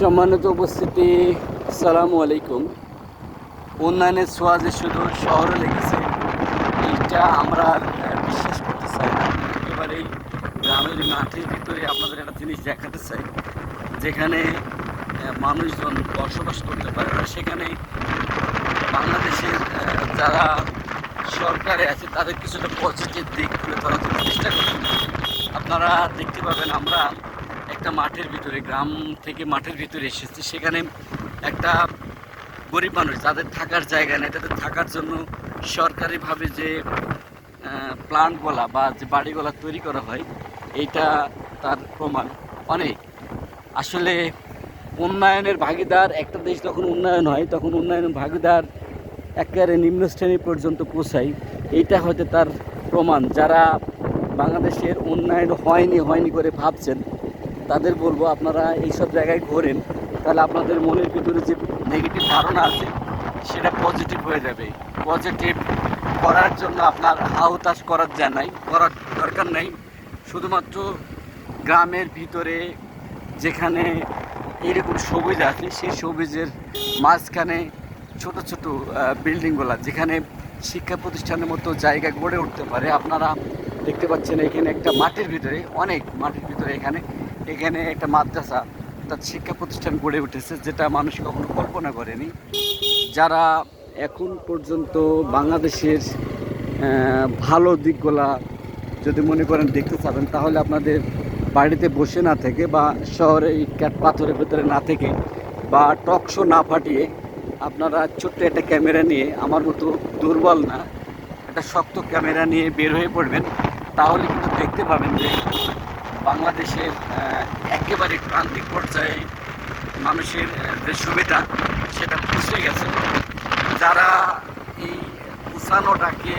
সম্মানিত উপস্থিতি সালামু আলাইকুম। উন্নয়নের ছোঁয়া যে শুধু শহরে লেগেছে, এইটা আমরা বিশ্বাস করতে চাই না। একেবারেই গ্রামের মাঠের ভিতরে আপনাদের একটা জিনিস দেখাতে চাই, যেখানে মানুষজন বসবাস করতে পারে না। সেখানে বাংলাদেশের যারা সরকারে আছে, তাদের কিছুটা পজিটিভ দিক তুলে ধরার চেষ্টা করছেন আপনারা দেখতে পাবেন আমরা একটা মাঠের ভিতরে, গ্রাম থেকে মাঠের ভিতরে এসেছি। সেখানে একটা গরিব মানুষ যাদের থাকার জায়গা নেই, তাদের থাকার জন্য সরকারিভাবে যে প্লান্টগুলা বা যে বাড়িগুলা তৈরি করা হয়, এইটা তার প্রমাণ অনেক। আসলে উন্নয়নের ভাগিদার, একটা দেশ যখন উন্নয়ন হয়, তখন উন্নয়নের ভাগিদার একেবারে নিম্ন শ্রেণি পর্যন্ত পৌঁছায়। এইটা হয়তো তার প্রমাণ। যারা বাংলাদেশের উন্নয়ন হয়নি হয়নি করে ভাবছেন তাদের বলব, আপনারা এইসব জায়গায় ঘোরেন। তাহলে আপনাদের মনের ভিতরে যে নেগেটিভ ধারণা আছে, সেটা পজিটিভ হয়ে যাবে। পজিটিভ করার জন্য আপনার হাউতাস করার যা নাই, করার দরকার নাই। শুধুমাত্র গ্রামের ভিতরে যেখানে এরকম সবুজ আছে, সেই সবুজের মাঝখানে ছোট ছোট বিল্ডিংগুলা যেখানে শিক্ষা প্রতিষ্ঠানের মতো জায়গা গড়ে উঠতে পারে। আপনারা দেখতে পাচ্ছেন এখানে একটা মাটির ভিতরে, অনেক মাটির ভিতরে এখানে এখানে একটা মাদ্রাসা, অর্থাৎ শিক্ষা প্রতিষ্ঠান গড়ে উঠেছে, যেটা মানুষ কখনো কল্পনা করেনি। যারা এখন পর্যন্ত বাংলাদেশের ভালো দিকগুলা যদি মনে করেন দেখতে চাবেন, তাহলে আপনাদের বাড়িতে বসে না থেকে বা শহরে ইটকাট পাথরের ভেতরে না থেকে বা টকশো না ফাটিয়ে আপনারা ছোট্ট একটা ক্যামেরা নিয়ে, আমার মতো দুর্বল না, একটা শক্ত ক্যামেরা নিয়ে বের হয়ে পড়বেন, তাহলে কিন্তু দেখতে পাবেন যে বাংলাদেশের একেবারে প্রান্তিক পর্যায়ে মানুষের যে সুবিধা, সেটা পৌঁছে গেছে। যারা এই উৎসাহটাকে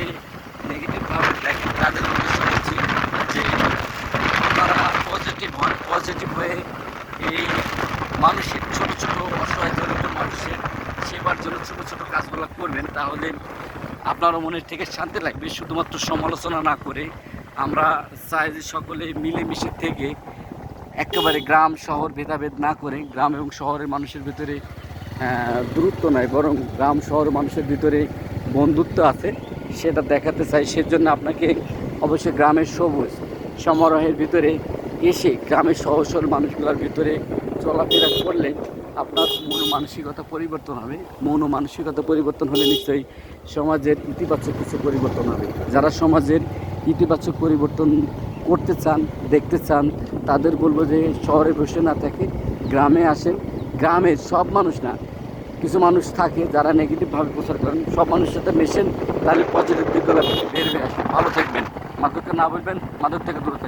নেগেটিভভাবে দেখেন, তাদের উদ্দেশ্য হচ্ছে যে তারা পজিটিভ হন পজিটিভ হয়ে এই মানুষের ছোট ছোট অসহায় দরিদ্র মানুষের সেবার জন্য ছোট ছোট কাজগুলো করবেন, তাহলে আপনারও মনের থেকে শান্তি লাগবে। শুধুমাত্র সমালোচনা না করে আমরা চাই যে সকলে মিলেমিশে থেকে একেবারে গ্রাম, শহর ভেদাভেদ না করে গ্রাম এবং শহরের মানুষের ভিতরে দূরত্ব নয়, বরং গ্রাম, শহর, মানুষের ভিতরে বন্ধুত্ব আছে। সেটা দেখাতে চাই, সেজন্য আপনাকে অবশ্যই গ্রামের সবুজ সমারোহের ভিতরে এসে গ্রামের সহজ সরল মানুষগুলোর ভিতরে চলাফেরা করলে আপনার মন মানসিকতা পরিবর্তন হবে। মন মানসিকতা পরিবর্তন হলে নিশ্চয়ই সমাজের ইতিবাচক কিছু পরিবর্তন হবে। যারা সমাজের ইতিবাচক পরিবর্তন করতে চান, দেখতে চান, তাদের বলব যে শহরে বসে না থাকে গ্রামে আসেন। গ্রামের সব মানুষ না, কিছু মানুষ থাকে যারা নেগেটিভভাবে প্রচার করেন, সব মানুষের সাথে মেশেন, তাহলে পজিটিভ দিকগুলো বের হয়ে আসে। ভালো থাকবেন। মাদককে না বলবেন, মাদক থেকে দূরে থাকবেন।